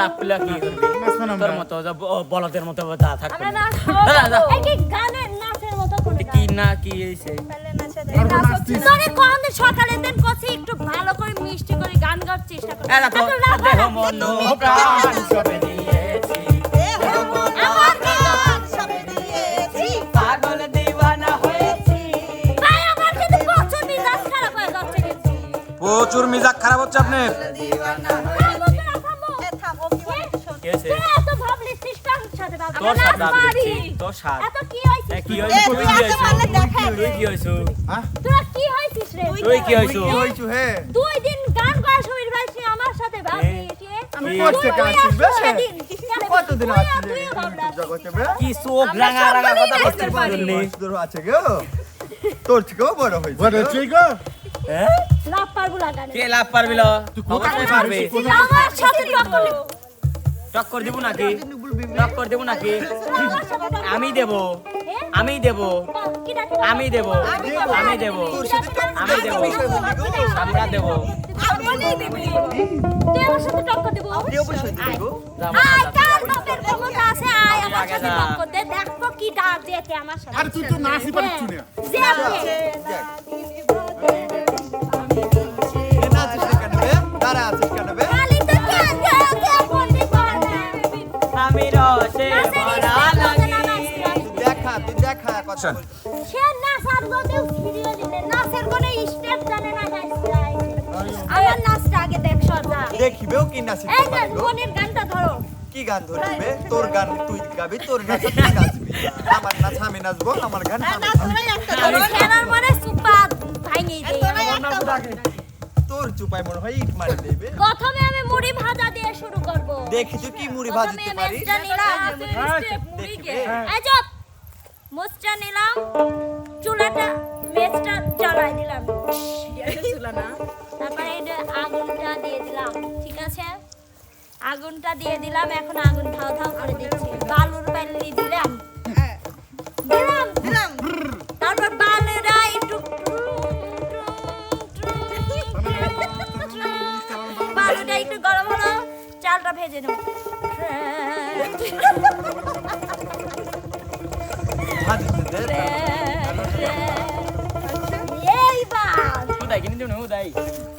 লাভ কি করবি। তোর মতো বলদের মতো যা থাকবে। এই কি না কি কোন সকালে দিন কছি একটু ভালো করে মিষ্টি করে গান গাওয়ার চেষ্টা কর। মন কিন্তু প্রচুর মিজাজ খারাপ হচ্ছে আপনার? থামো তোরা, হয়েছে? হয়েছে হয়েছে হয়েছে হয়েছে? কতদিন আছে জগতে কি চোখ রাঙা রাঙা কথা পারলি আছে গো। থেকেও বড় হইছে বড় তুই গো। হ্যাঁ লাভ পারব লাগানে। কে লাভ পারবি ল অবশ্যই পারবে? তুই আমার সাথে টক্কর টক্কর দেবো নাকি? টক্কর দেবো আমি দেব। আমি দেব। আমি দেব। আমি দেব। আমি দেব। আমরা দেব। আমার সাথে দেখা কথা বল। সে নাচার মধ্যেও ভিডিও দিলে নাচের কোনো স্টেপ জানে না গাইছে আমার নাচটা আগে দেখ সজা দেখিবেও কি নাচিস এই যে মনের গানটা ধরো। কি গান ধরবে? তোর গান তুই গাবি তোর নাচ তুই নাচবি। আমার নাচ আমি নাচবো আমার গান আমি। খেলার মনে সুপা ভাঙি দেই তোর চুপাই মনে হয় ইট মারি দেবে। প্রথমে আমি মুড়ি ভাজা দিয়ে শুরু করব। দেখি তুই কি মুড়ি ভাজিতে পারিস। এই মুচটা নিলাম চুলাটা মেচটা জ্বালাই দিলাম। তারপরে আগুনটা দিয়ে দিলাম ঠিক আছে? আগুনটা দিয়ে দিলাম এখন আগুন ধাও ধাও করে দিচ্ছি। বালুর পাল্লি দিলাম। দিলাম। দিলাম। তারপর বালুরা একটু বালুটা একটু গরম হলো চালটা ভেজে নেব। উদাই কিনে দিও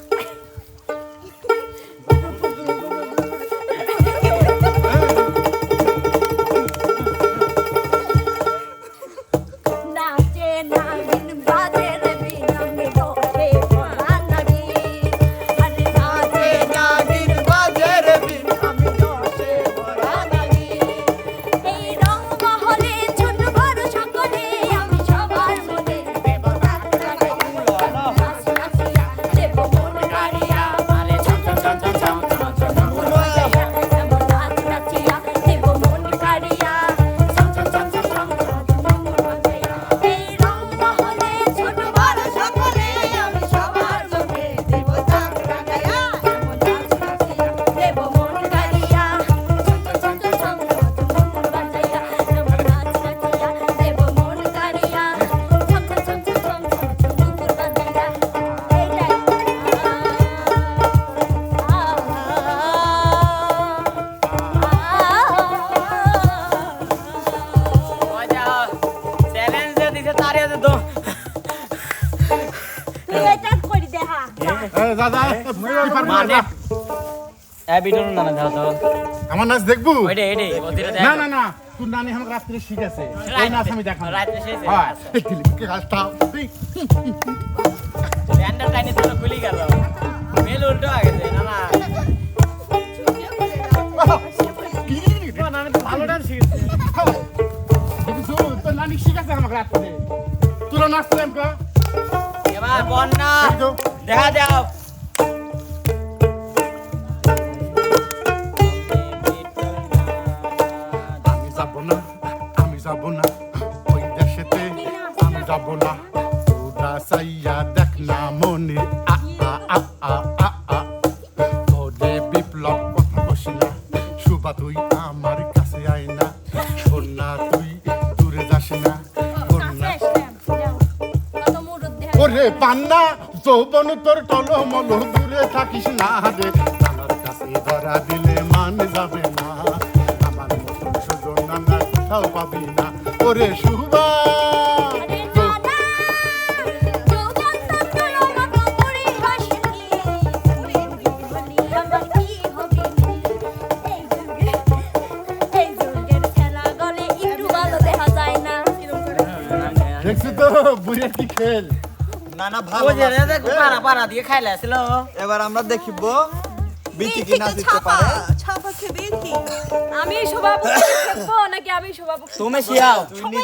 আমার নাচ দেখবু? না না না তোর নানি আমাকে রাত্রে নাচ? হয়। আচ্ছা। এই দিলীপকে কাজটা এই, ব্যান্ডার টাইনে তো খুলি গেল। মেল উল্টো হয়ে গেছে না না। না, আমি শিখেছি। নানি শিখেছে আমাকে রাত্রে। তোরা নাচতে বন্যা। দেখো। যাও। আমি যাব না আমি যাব না ওই দেশেতে আমি যাব না। তোরা সাইয়া দেখ না মনে আ আ আ আ আ আ। ওরে বিপ্লব কথা কস না শুভা তুই আমার কাছে আয় না। শোন তুই দূরে যাস না ওরে পান্না যৌবন তোর টলমল দূরে থাকিস না রে। আমার কাছে ধরা দিলে মান যাবে না। আমার মতন সুজন নানা কোথাও পাবি না। ওরে তন্ত্র মতো না না না ভালো পাড়া পাড়া দিয়ে খাইলে আসলো এবার আমরা দেখিব বিচি কি নাচিতে পারে আমি নাকি আমি তুমি শিয়াও কি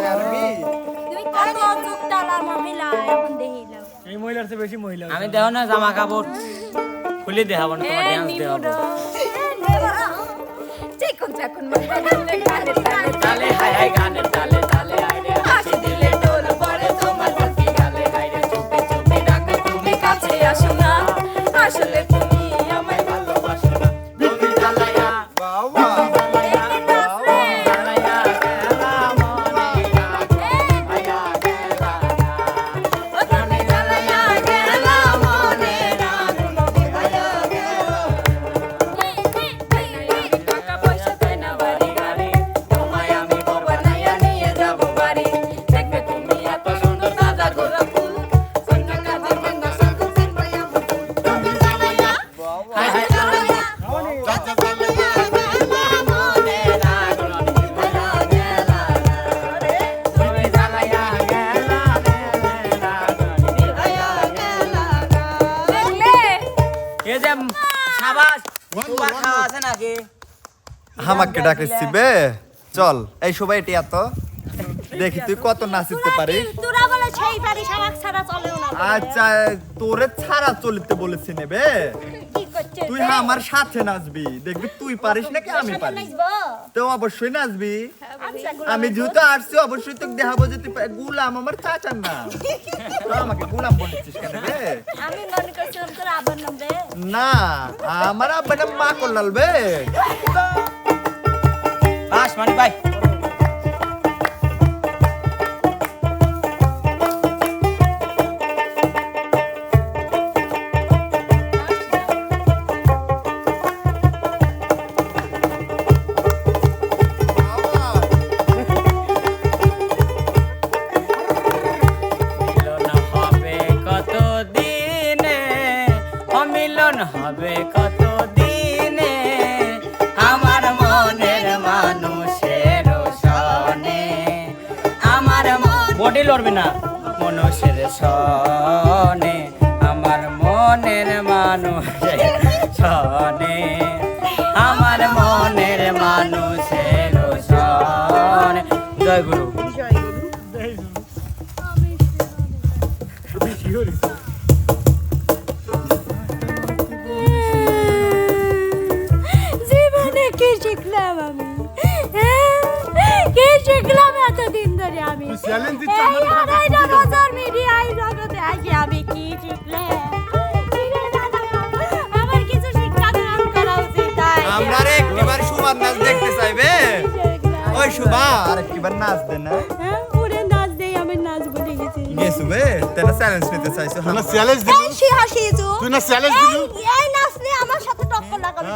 পারবি তুমি কত যুগটালা মহিলা এখন দেখিলাম এই মহিলার চেয়ে বেশি মহিলা আমি দেহ না জামা কাপড় খুলে দেখাবো না তোমার ড্যান্স চিকুন চাকুন তালে গানের তালে কাছে আমাকে ডাকিস বে চল। এই সবাই এটি এত। দেখি তুই কত নাচিতে পারিস? না। আচ্ছা তোরে ছাড়া চলিতে বলেছি নেবে তুই আমার সাথে নাচবি। দেখবি তুই পারিস নাকি আমি পারি তো অবশ্যই নাচবি। আমি যেহেতু আসছি অবশ্যই তোকে দেখাবো যে তুই গুলাম আমার চাচার নাম। তো আমাকে গুলাম বলেছিস কেন রে না আমার আব্বা নাম মা করলাল বে। বাস মানে ভাই। হবে কত লড়বে না। মনসের সনে ধরে আমি এই আড়াইটা বছর মিডিয়ায় জগতে আসি আমি কি দাদা, আমার কিছু শিক্ষা গ্রহণ করা উচিত তাই। আমরা রে একবার সুমার নাচ দেখতে চাইবে। ওই সুমা আর একবার নাচ দে না। হ্যাঁ নাচ দেই আমি নাচ বলে গেছি গেছু বে তেনা চ্যালেঞ্জ নিতে চাইছো না চ্যালেঞ্জ দিলু এই হাসিজু তুই না চ্যালেঞ্জ দিলু এই নাচ নিয়ে আমার সাথে টক্কর লাগাবি।